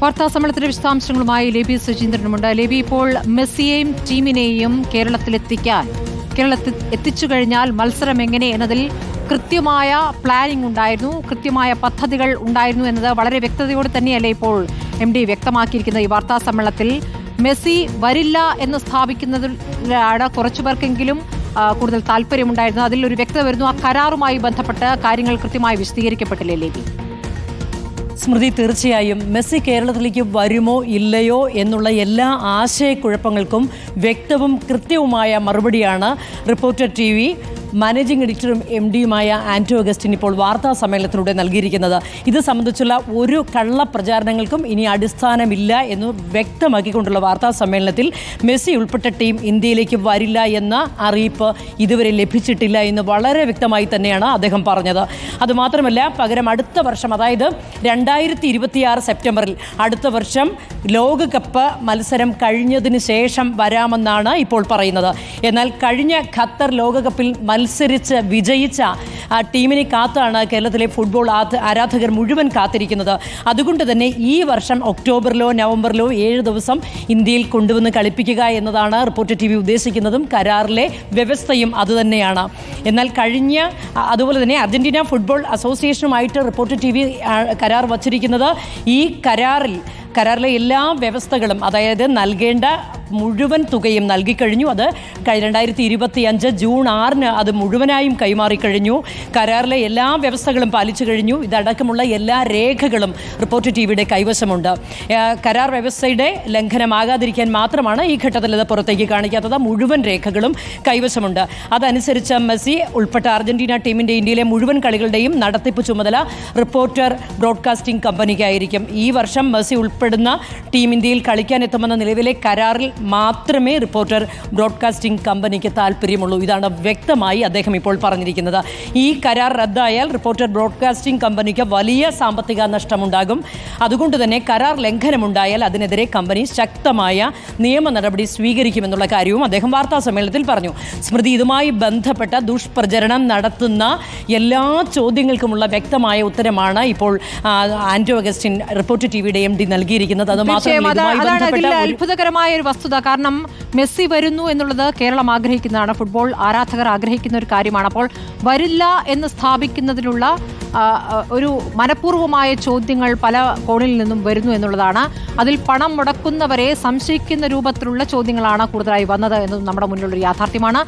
വാർത്താ സമ്മേളനത്തിന്റെ വിശദാംശങ്ങളുമായി ലേബി സുചീന്ദ്രനുമുണ്ട് ലേബി ഇപ്പോൾ മെസ്സിയെയും ടീമിനെയും കേരളത്തിലെത്തിക്കാൻ കേരളത്തിൽ എത്തിച്ചു കഴിഞ്ഞാൽ മത്സരം എങ്ങനെ എന്നതിൽ കൃത്യമായ പ്ലാനിംഗ് ഉണ്ടായിരുന്നു. കൃത്യമായ പദ്ധതികൾ ഉണ്ടായിരുന്നു എന്നത് വളരെ വ്യക്തതയോടെ തന്നെയല്ലേ ഇപ്പോൾ എം ഡി വ്യക്തമാക്കിയിരിക്കുന്നത്. ഈ വാർത്താ സമ്മേളനത്തിൽ മെസ്സി വരില്ല എന്ന് സ്ഥാപിക്കുന്നതിലാണ് കുറച്ചു പേർക്കെങ്കിലും കൂടുതൽ താല്പര്യമുണ്ടായിരുന്നു അതിൽ ഒരു വ്യക്തത വരുന്നു. ആ കരാറുമായി ബന്ധപ്പെട്ട് കാര്യങ്ങൾ കൃത്യമായി വിശദീകരിക്കപ്പെട്ടില്ലേ ലേബി? സ്മൃതി തീർച്ചയായും മെസ്സി കേരളത്തിലേക്ക് വരുമോ ഇല്ലയോ എന്നുള്ള എല്ലാ ആശയക്കുഴപ്പങ്ങൾക്കും വ്യക്തവും കൃത്യവുമായ മറുപടിയാണ് റിപ്പോർട്ടർ ടി മാനേജിംഗ് എഡിറ്ററും എം ഡിയുമായ ആന്റോ അഗസ്റ്റിൻ ഇപ്പോൾ വാർത്താ സമ്മേളനത്തിലൂടെ നൽകിയിരിക്കുന്നത്. ഇത് സംബന്ധിച്ചുള്ള ഒരു കള്ള പ്രചാരണങ്ങൾക്കും ഇനി അടിസ്ഥാനമില്ല എന്ന് വ്യക്തമാക്കിക്കൊണ്ടുള്ള വാർത്താ സമ്മേളനത്തിൽ മെസ്സി ഉൾപ്പെട്ട ടീം ഇന്ത്യയിലേക്ക് വരില്ല എന്ന അറിയിപ്പ് ഇതുവരെ ലഭിച്ചിട്ടില്ല എന്ന് വളരെ വ്യക്തമായി തന്നെയാണ് അദ്ദേഹം പറഞ്ഞത്. അതുമാത്രമല്ല പകരം അടുത്ത വർഷം അതായത് രണ്ടായിരത്തി ഇരുപത്തിയാറ് സെപ്റ്റംബറിൽ അടുത്ത വർഷം ലോകകപ്പ് മത്സരം കഴിഞ്ഞതിന് ശേഷം വരാമെന്നാണ് ഇപ്പോൾ പറയുന്നത്. എന്നാൽ കഴിഞ്ഞ ഖത്തർ ലോകകപ്പിൽ മത്സരിച്ച് വിജയിച്ച ആ ടീമിനെ കാത്താണ് കേരളത്തിലെ ഫുട്ബോൾ ആരാധകർ മുഴുവൻ കാത്തിരിക്കുന്നത്. അതുകൊണ്ട് തന്നെ ഈ വർഷം ഒക്ടോബറിലോ നവംബറിലോ ഏഴ് ദിവസം ഇന്ത്യയിൽ കൊണ്ടുവന്ന് കളിപ്പിക്കുക എന്നതാണ് റിപ്പോർട്ട് ടി ഉദ്ദേശിക്കുന്നതും കരാറിലെ വ്യവസ്ഥയും അതുതന്നെയാണ് എന്നാൽ കഴിഞ്ഞ അതുപോലെ തന്നെ അർജന്റീന ഫുട്ബോൾ അസോസിയേഷനുമായിട്ട് റിപ്പോർട്ട് ടി വി കരാർ വച്ചിരിക്കുന്നത് ഈ കരാറിൽ കരാറിലെ എല്ലാ വ്യവസ്ഥകളും അതായത് നൽകേണ്ട മുഴുവൻ തുകയും നൽകിക്കഴിഞ്ഞു. അത് രണ്ടായിരത്തി ഇരുപത്തി അഞ്ച് ജൂൺ ആറിന് അത് മുഴുവനായും കൈമാറിക്കഴിഞ്ഞു. കരാറിലെ എല്ലാ വ്യവസ്ഥകളും പാലിച്ചു കഴിഞ്ഞു. ഇതടക്കമുള്ള എല്ലാ രേഖകളും റിപ്പോർട്ട് ടി വിയുടെ കൈവശമുണ്ട്. കരാർ വ്യവസ്ഥയുടെ ലംഘനമാകാതിരിക്കാൻ മാത്രമാണ് ഈ ഘട്ടത്തിൽ ഇത് പുറത്തേക്ക് കാണിക്കാത്തത്. മുഴുവൻ രേഖകളും കൈവശമുണ്ട്. അതനുസരിച്ച് മെസ്സി ഉൾപ്പെട്ട അർജന്റീന ടീമിന്റെ ഇന്ത്യയിലെ മുഴുവൻ കളികളുടെയും നടത്തിപ്പ് ചുമതല റിപ്പോർട്ടർ ബ്രോഡ്കാസ്റ്റിംഗ് കമ്പനിക്കായിരിക്കും. ഈ വർഷം മെസ്സി ഉൾപ്പെടുന്ന ടീം ഇന്ത്യയിൽ കളിക്കാനെത്തുമെന്ന നിലവിലെ കരാറിൽ മാത്രമേ റിപ്പോർട്ടർ ബ്രോഡ്കാസ്റ്റിംഗ് കമ്പനിക്ക് താല്പര്യമുള്ളൂ. ഇതാണ് വ്യക്തമായി അദ്ദേഹം ഇപ്പോൾ പറഞ്ഞിരിക്കുന്നത്. ഈ കരാർ റദ്ദായാൽ റിപ്പോർട്ടർ ബ്രോഡ്കാസ്റ്റിംഗ് കമ്പനിക്ക് വലിയ സാമ്പത്തിക നഷ്ടമുണ്ടാകും. അതുകൊണ്ട് തന്നെ കരാർ ലംഘനമുണ്ടായാൽ അതിനെതിരെ കമ്പനി ശക്തമായ നിയമ നടപടി സ്വീകരിക്കുമെന്നുള്ള കാര്യവും അദ്ദേഹം വാർത്താ സമ്മേളനത്തിൽ പറഞ്ഞു. സ്മൃതി ഇതുമായി ബന്ധപ്പെട്ട ദുഷ്പ്രചരണം നടത്തുന്ന എല്ലാ ചോദ്യങ്ങൾക്കുമുള്ള വ്യക്തമായ ഉത്തരമാണ് ഇപ്പോൾ ആൻഡ്രോ ആന്റോ അഗസ്റ്റിൻ റിപ്പോർട്ട് ടി വിയുടെ എം ഡി നൽകിയിരിക്കുന്നത്. അത് മാത്രമല്ല അതാ- ഇതുമായി അതാണ് ബന്ധപ്പെട്ട അതിൽ ഒരു- അത്ഭുതകരമായ വസ്തുത കാരണം മെസ്സി വരുന്നു എന്നുള്ളത് കേരളം ആഗ്രഹിക്കുന്നതാണ്. ഫുട്ബോൾ ആരാധകർ ആഗ്രഹിക്കുന്ന ഒരു കാര്യമാണ്. അപ്പോൾ വരില്ല എന്ന് ആ, ഒരു മനഃപൂർവമായ ചോദ്യങ്ങൾ പല കോണിൽ നിന്നും വരുന്നു എന്നുള്ളതാണ്. അതിൽ പണം മുടക്കുന്നവരെ സംശയിക്കുന്ന രൂപത്തിലുള്ള ചോദ്യങ്ങളാണ് കൂടുതലായി വന്നത് എന്നതും നമ്മുടെ മുന്നിലുള്ള യാഥാർത്ഥ്യമാണ്.